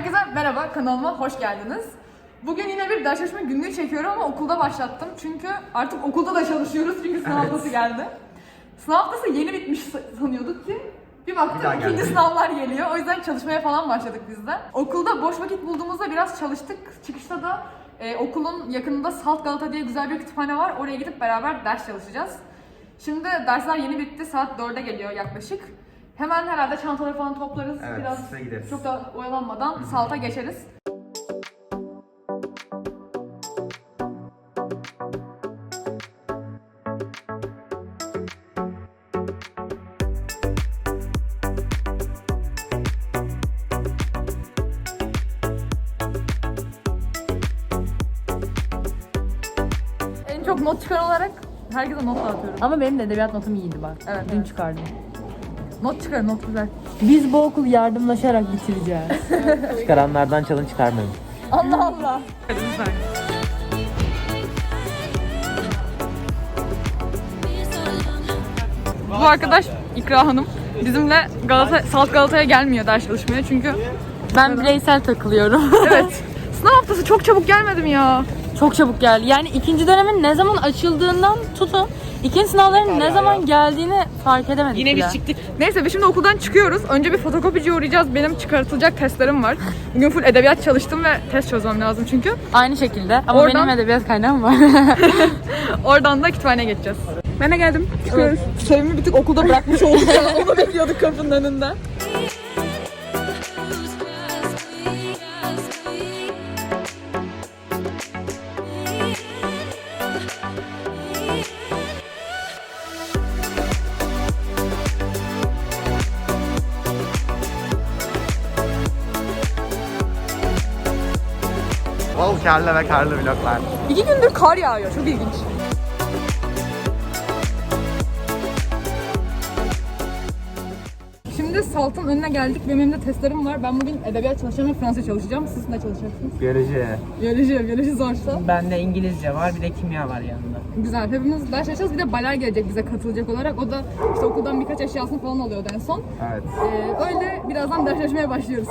Herkese merhaba, kanalıma hoş geldiniz. Bugün yine bir ders çalışma günlüğü çekiyorum ama okulda başlattım. Çünkü artık okulda da çalışıyoruz çünkü sınav haftası geldi. Sınav haftası yeni bitmiş sa- sanıyorduk ki bir Bir daha baktık ikinci geldi. sınavlar geliyor. O yüzden çalışmaya falan başladık biz de. Okulda boş vakit bulduğumuzda biraz çalıştık. Çıkışta da e, okulun yakınında Salt Galata diye güzel bir kütüphane var. Oraya gidip beraber ders çalışacağız. Şimdi dersler yeni bitti. Saat 4'e geliyor yaklaşık. Hemen herhalde çantaları falan toplarız. Evet, biraz size gideriz. çok da oyalanmadan Salt'a geçeriz. En çok not çıkan olarak herkese not dağıtıyorum. Ama benim de edebiyat notum iyiydi bak. Evet, Dün evet. çıkardım. Not çıkarın, not güzel. Biz bu okulu yardımlaşarak bitireceğiz. Çıkaranlardan çalın çıkarmayın. Allah Allah. Lütfen. Bu arkadaş İkra Hanım bizimle Galata, Salt Galata'ya gelmiyor ders çalışmaya çünkü ben bireysel takılıyorum. evet sınav haftası çok çabuk gelmedi mi ya? Çok çabuk geldi. Yani ikinci dönemin ne zaman açıldığından tutun. İkinci sınavların ne zaman geldiğini fark edemedik Yine bile. biz çıktık. Neyse biz şimdi okuldan çıkıyoruz. Önce bir fotokopiciye uğrayacağız. Benim çıkartılacak testlerim var. Bugün full edebiyat çalıştım ve test çözmem lazım çünkü. Aynı şekilde ama Oradan- benim edebiyat kaynağım var. Oradan da kütüphaneye geçeceğiz. Ben de geldim. Çıkıyoruz. Sevimi bir tık okulda bırakmış olduk ya. Onu bekliyorduk kapının önünde. Karlı ve karlı vloglar. İki gündür kar yağıyor. Çok ilginç. Şimdi Salt'ın önüne geldik. Benim elimde testlerim var. Ben bugün edebiyat çalışacağım ve Fransızca çalışacağım. Siz ne çalışacaksınız? Biyoloji. Biyoloji, biyoloji zorsa. Bende İngilizce var bir de kimya var yanında. Güzel. Hepimiz ders çalışacağız. Bir de Baler gelecek bize katılacak olarak. O da işte okuldan birkaç eşyasını falan alıyordu en son. Evet. Ee, öyle birazdan ders çalışmaya başlıyoruz.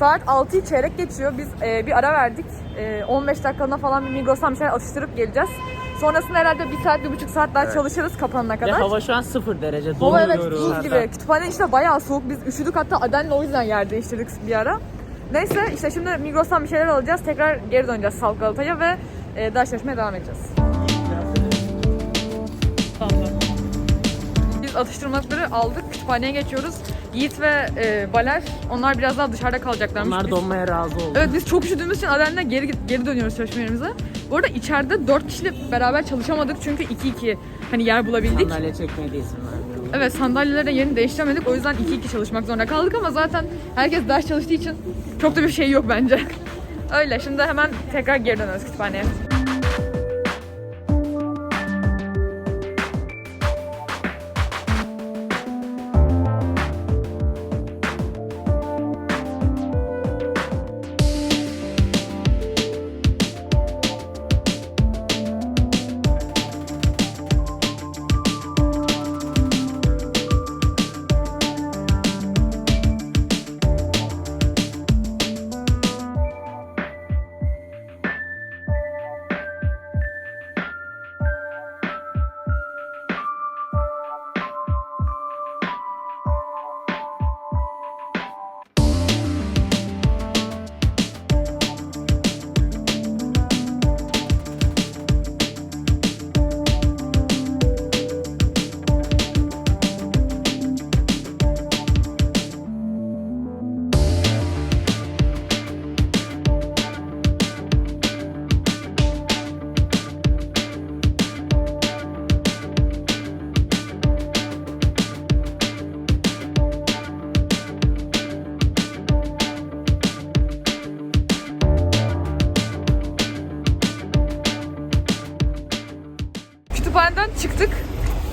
Saat 6'yı çeyrek geçiyor. Biz e, bir ara verdik. E, 15 dakikalığına falan bir Migros'tan bir şeyler atıştırıp geleceğiz. Sonrasında herhalde bir saat, bir buçuk saat daha çalışırız kapanana Ve kadar. hava şu an sıfır derece. Hava evet buz gibi. Kütüphane işte bayağı soğuk. Biz üşüdük hatta Aden'le o yüzden yer değiştirdik bir ara. Neyse işte şimdi Migros'tan bir şeyler alacağız. Tekrar geri döneceğiz Salt Galata'ya ve e, ders çalışmaya devam edeceğiz. Biz atıştırmalıkları aldık. Kütüphaneye geçiyoruz. Yiğit ve e, Baler onlar biraz daha dışarıda kalacaklarmış. Onlar Biz- donmaya razı oldu. Evet biz çok üşüdüğümüz için Aden'le geri, geri dönüyoruz çalışma yerimize. Bu arada içeride 4 kişiyle beraber çalışamadık çünkü 2-2 hani yer bulabildik. Sandalye çekmeye de izin. Evet sandalyelere yerini değiştiremedik. O yüzden 2-2 çalışmak zorunda kaldık ama zaten herkes ders çalıştığı için çok da bir şey yok bence. Öyle şimdi hemen tekrar geri dönüyoruz kütüphaneye. Çıktık.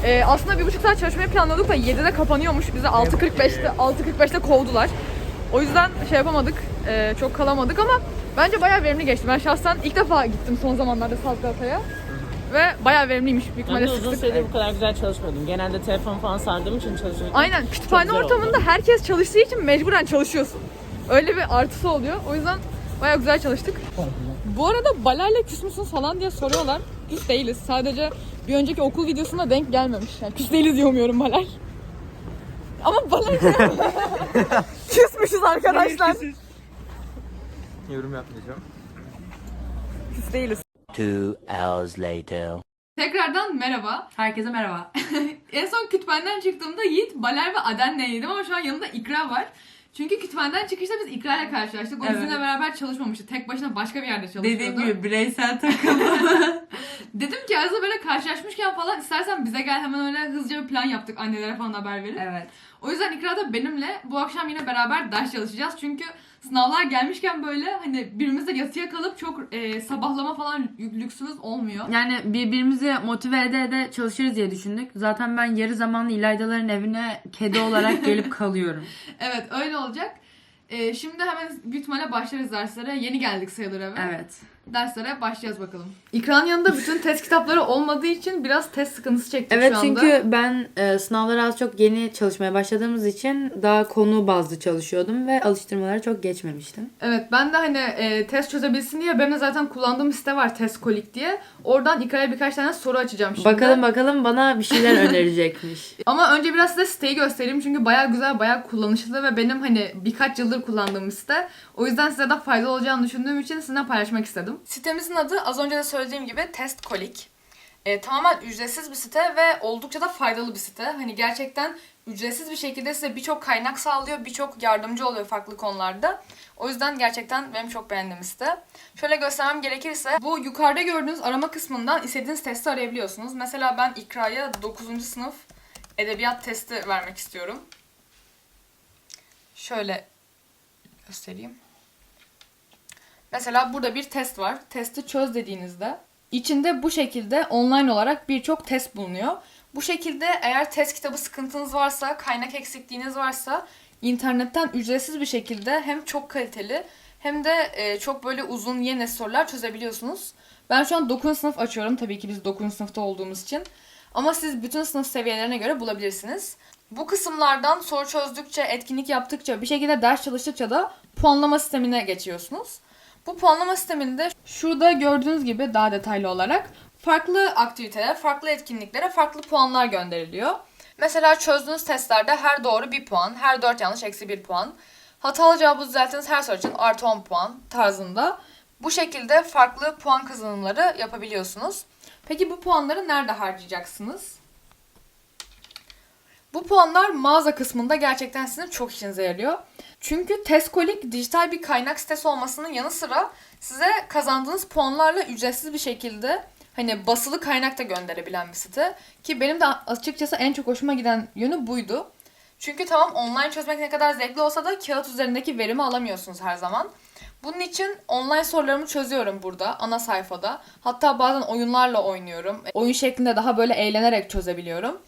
Ee, aslında bir buçuk saat çalışmayı planladık da 7'de kapanıyormuş. Bizi 6.45'te 6.45'te kovdular. O yüzden şey yapamadık. ee, çok kalamadık ama bence bayağı verimli geçti. Ben şahsen ilk defa gittim son zamanlarda Salt Galata'ya. Ve bayağı verimliymiş. Büyük Ben ihtimalle de uzun sıktık. süredir bu kadar güzel çalışmıyordum. Genelde telefon falan sardığım için çalışıyordum. Aynen kütüphane güzel ortamında oldu. herkes çalıştığı için mecburen çalışıyorsun. Öyle bir artısı oluyor. O yüzden bayağı güzel çalıştık. Bu arada Baler'le küs falan diye soruyorlar. Küs değiliz. Sadece bir önceki okul videosunda denk gelmemiş. Yani küs değiliz diye umuyorum Baler. Ama Baler küsmüşüz arkadaşlar. Yorum yapmayacağım. Küs değiliz. Two hours later. Tekrardan merhaba. Herkese merhaba. En son kütüphaneden çıktığımda Yiğit, Baler ve Aden'leydim ama şu an yanında İkra var. Çünkü kütüphaneden çıkışta biz İkra ile karşılaştık. O Evet. bizimle beraber çalışmamıştı. Tek başına başka bir yerde çalışıyordu. Dediğim gibi bireysel takım. Dedim ki Ayaz'la böyle karşılaşmışken falan istersen bize gel hemen öyle hızlıca bir plan yaptık annelere falan haber verip. evet. O yüzden İkra da benimle bu akşam yine beraber ders çalışacağız. Çünkü sınavlar gelmişken böyle hani birimizle yatıya kalıp çok e, sabahlama falan lü- lüksümüz olmuyor. Yani birbirimizi motive ede ede çalışırız diye düşündük. Zaten ben yarı zamanlı İlayda'ların evine kedi olarak gelip kalıyorum. Evet öyle olacak. E, şimdi hemen büyük ihtimalle başlarız derslere. Yeni geldik sayılır eve. Evet. Derslere başlayacağız bakalım. İkranın yanında bütün test kitapları olmadığı için biraz test sıkıntısı çektik Evet şu anda. çünkü ben e, sınavlara az çok yeni çalışmaya başladığımız için daha konu bazlı çalışıyordum ve alıştırmalara çok geçmemiştim. Evet ben de hani e, test çözebilsin diye benim de zaten kullandığım site var Testkolik diye. Oradan İkra'ya birkaç tane soru açacağım şimdi. Bakalım bakalım bana bir şeyler önerecekmiş. Ama önce biraz size siteyi göstereyim çünkü bayağı güzel, bayağı kullanışlı ve benim hani birkaç yıldır kullandığım site. O yüzden size de faydalı olacağını düşündüğüm için sizinle paylaşmak istedim. Sitemizin adı az önce de söylediğim gibi Testkolik. E, tamamen ücretsiz bir site ve oldukça da faydalı bir site. Hani gerçekten ücretsiz bir şekilde size birçok kaynak sağlıyor, birçok yardımcı oluyor farklı konularda. O yüzden gerçekten benim çok beğendiğim site. Şöyle göstermem gerekirse bu yukarıda gördüğünüz arama kısmından istediğiniz testi arayabiliyorsunuz. Mesela ben İkra'ya 9. sınıf edebiyat testi vermek istiyorum. Şöyle göstereyim. Mesela burada bir test var. Testi çöz dediğinizde içinde bu şekilde online olarak birçok test bulunuyor. Bu şekilde eğer test kitabı sıkıntınız varsa, kaynak eksikliğiniz varsa internetten ücretsiz bir şekilde hem çok kaliteli hem de e, çok böyle uzun yeni sorular çözebiliyorsunuz. Ben şu an 9. sınıf açıyorum. Tabii ki biz 9. sınıfta olduğumuz için. Ama siz bütün sınıf seviyelerine göre bulabilirsiniz. Bu kısımlardan soru çözdükçe, etkinlik yaptıkça, bir şekilde ders çalıştıkça da puanlama sistemine geçiyorsunuz. Bu puanlama sisteminde şurada gördüğünüz gibi daha detaylı olarak farklı aktivitelere, farklı etkinliklere farklı puanlar gönderiliyor. Mesela çözdüğünüz testlerde her doğru 1 puan, her 4 yanlış eksi 1 puan. Hatalı cevabı düzelttiğiniz her soru için artı 10 puan tarzında. Bu şekilde farklı puan kazanımları yapabiliyorsunuz. Peki bu puanları nerede harcayacaksınız? Bu puanlar mağaza kısmında gerçekten sizin çok işinize yarıyor. Çünkü Testkolik dijital bir kaynak sitesi olmasının yanı sıra size kazandığınız puanlarla ücretsiz bir şekilde hani basılı kaynak da gönderebilen bir site. Ki benim de açıkçası en çok hoşuma giden yönü buydu. Çünkü tamam online çözmek ne kadar zevkli olsa da kağıt üzerindeki verimi alamıyorsunuz her zaman. Bunun için online sorularımı çözüyorum burada ana sayfada. Hatta bazen oyunlarla oynuyorum. Oyun şeklinde daha böyle eğlenerek çözebiliyorum.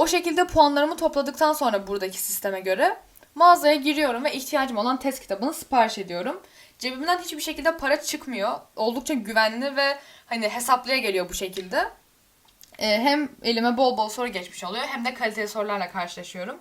O şekilde puanlarımı topladıktan sonra buradaki sisteme göre mağazaya giriyorum ve ihtiyacım olan test kitabını sipariş ediyorum. Cebimden hiçbir şekilde para çıkmıyor. Oldukça güvenli ve hani hesaplıya geliyor bu şekilde. Ee, hem elime bol bol soru geçmiş oluyor hem de kaliteli sorularla karşılaşıyorum.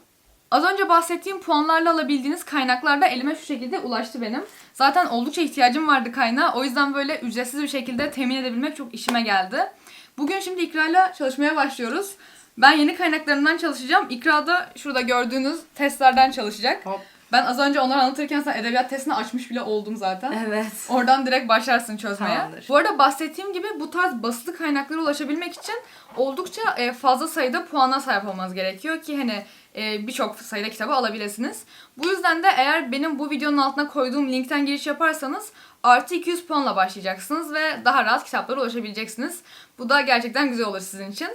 Az önce bahsettiğim puanlarla alabildiğiniz kaynaklar da elime şu şekilde ulaştı benim. Zaten oldukça ihtiyacım vardı kaynağa. O yüzden böyle ücretsiz bir şekilde temin edebilmek çok işime geldi. Bugün şimdi İkra'yla çalışmaya başlıyoruz. Ben yeni kaynaklarından çalışacağım. İkra da şurada gördüğünüz testlerden çalışacak. Hop. Ben az önce onları anlatırken sen edebiyat testini açmış bile oldum zaten. Evet. Oradan direkt başlarsın çözmeye. Tamamdır. Bu arada bahsettiğim gibi bu tarz basılı kaynaklara ulaşabilmek için oldukça e, fazla sayıda puana sahip olmanız gerekiyor ki hani e, birçok sayıda kitabı alabilirsiniz. Bu yüzden de eğer benim bu videonun altına koyduğum linkten giriş yaparsanız artı 200 puanla başlayacaksınız ve daha rahat kitaplara ulaşabileceksiniz. Bu da gerçekten güzel olur sizin için.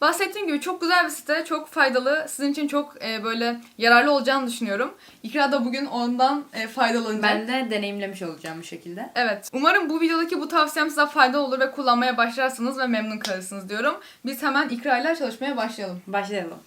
Bahsettiğim gibi çok güzel bir site, çok faydalı, sizin için çok e, böyle yararlı olacağını düşünüyorum. İkra da bugün ondan e, faydalanacak. Ben de deneyimlemiş olacağım bu şekilde. Evet. Umarım bu videodaki bu tavsiyem size faydalı olur ve kullanmaya başlarsınız ve memnun kalırsınız diyorum. Biz hemen İkra ile çalışmaya başlayalım. Başlayalım.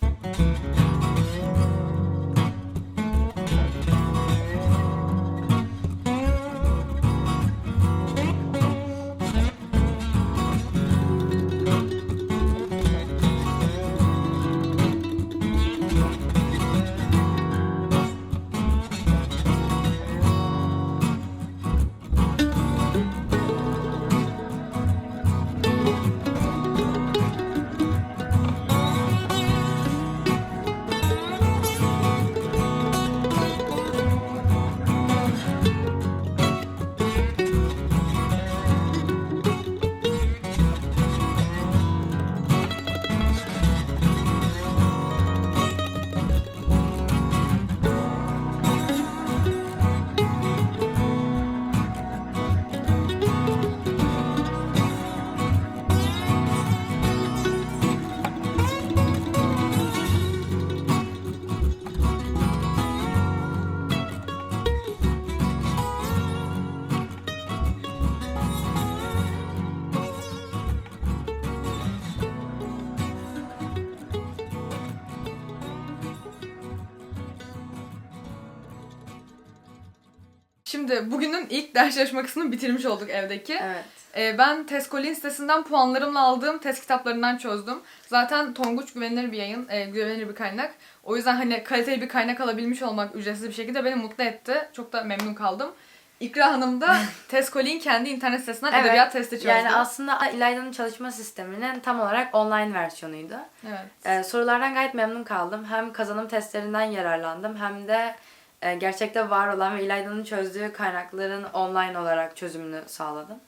Şimdi bugünün ilk ders çalışma kısmını bitirmiş olduk evdeki. Evet. Ee, ben Testkolin sitesinden puanlarımla aldığım test kitaplarından çözdüm. Zaten Tonguç güvenilir bir yayın, e, güvenilir bir kaynak. O yüzden hani kaliteli bir kaynak alabilmiş olmak ücretsiz bir şekilde beni mutlu etti. Çok da memnun kaldım. İkra Hanım da Testkolin kendi internet sitesinden Evet. edebiyat testi çözdü. Yani aslında İlayda'nın çalışma sisteminin tam olarak online versiyonuydu. Evet. Ee, sorulardan gayet memnun kaldım. Hem kazanım testlerinden yararlandım hem de gerçekte var olan ve İlayda'nın çözdüğü kaynakların online olarak çözümünü sağladım.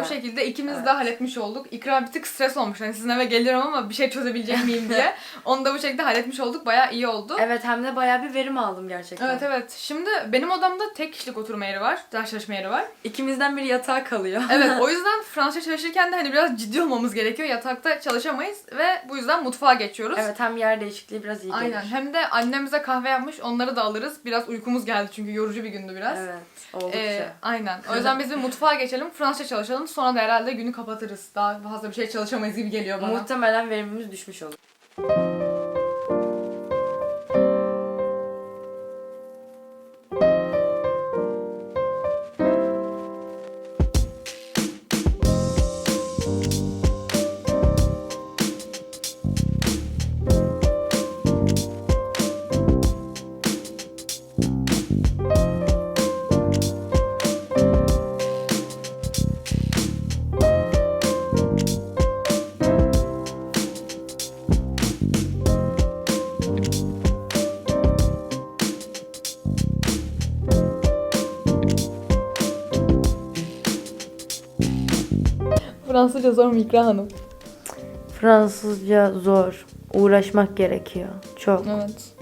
O şekilde ikimiz evet. de halletmiş olduk. İkra bir tık stres olmuş. Hani sizin eve gelirim ama bir şey çözebilecek miyim diye. Onu da bu şekilde halletmiş olduk. Bayağı iyi oldu. Evet hem de bayağı bir verim aldım gerçekten. Evet evet. Şimdi benim odamda tek kişilik oturma yeri var. Ders çalışma yeri var. İkimizden biri yatağa kalıyor. Evet o yüzden Fransızca çalışırken de hani biraz ciddi olmamız gerekiyor. Yatakta çalışamayız ve bu yüzden mutfağa geçiyoruz. evet hem yer değişikliği biraz iyi Aynen. gelir. Hem de annem bize kahve yapmış. Onları da alırız. Biraz uykumuz geldi çünkü yorucu bir gündü biraz. Evet oldukça. Ee, aynen. O yüzden biz bir mutfağa geçelim. Fransızca çalışalım. Sonra da herhalde günü kapatırız. Daha fazla bir şey çalışamayız gibi geliyor bana. Muhtemelen verimimiz düşmüş olur. Fransızca zor mu İkra Hanım? Fransızca zor. Uğraşmak gerekiyor. Çok. Evet.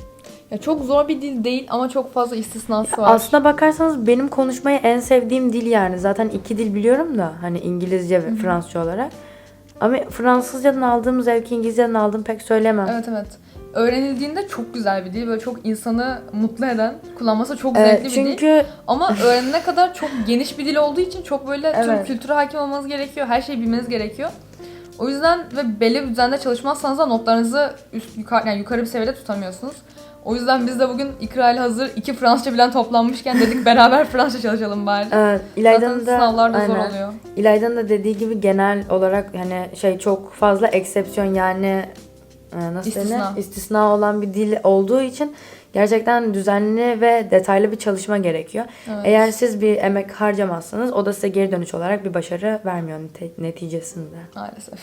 Ya çok zor bir dil değil ama çok fazla istisnası var. Aslına bakarsanız benim konuşmayı en sevdiğim dil yani. Zaten iki dil biliyorum da hani İngilizce ve Fransızca olarak. Ama Fransızcadan aldığım zevki İngilizceden aldığım pek söylemem. Evet evet. Öğrenildiğinde çok güzel bir dil. Böyle çok insanı mutlu eden, kullanması çok Evet, zevkli bir dil. çünkü Ama öğrenene kadar çok geniş bir dil olduğu için çok böyle tüm Evet. kültüre hakim olmanız gerekiyor. Her şeyi bilmeniz gerekiyor. O yüzden ve belli bir düzende çalışmazsanız da notlarınızı üst yukarı yani yukarı bir seviyede tutamıyorsunuz. O yüzden biz de bugün İkra ile hazır iki Fransızca bilen toplanmışken dedik beraber Fransızca çalışalım bari. evet, Zaten İlayda'nın da sınavlar da zor aynen. oluyor. İlayda'nın da dediği gibi genel olarak hani şey çok fazla eksepsiyon yani nasıl İstisna. denir? İstisna olan bir dil olduğu için gerçekten düzenli ve detaylı bir çalışma gerekiyor. Evet. Eğer siz bir emek harcamazsanız o da size geri dönüş olarak bir başarı vermiyor neticesinde. Maalesef.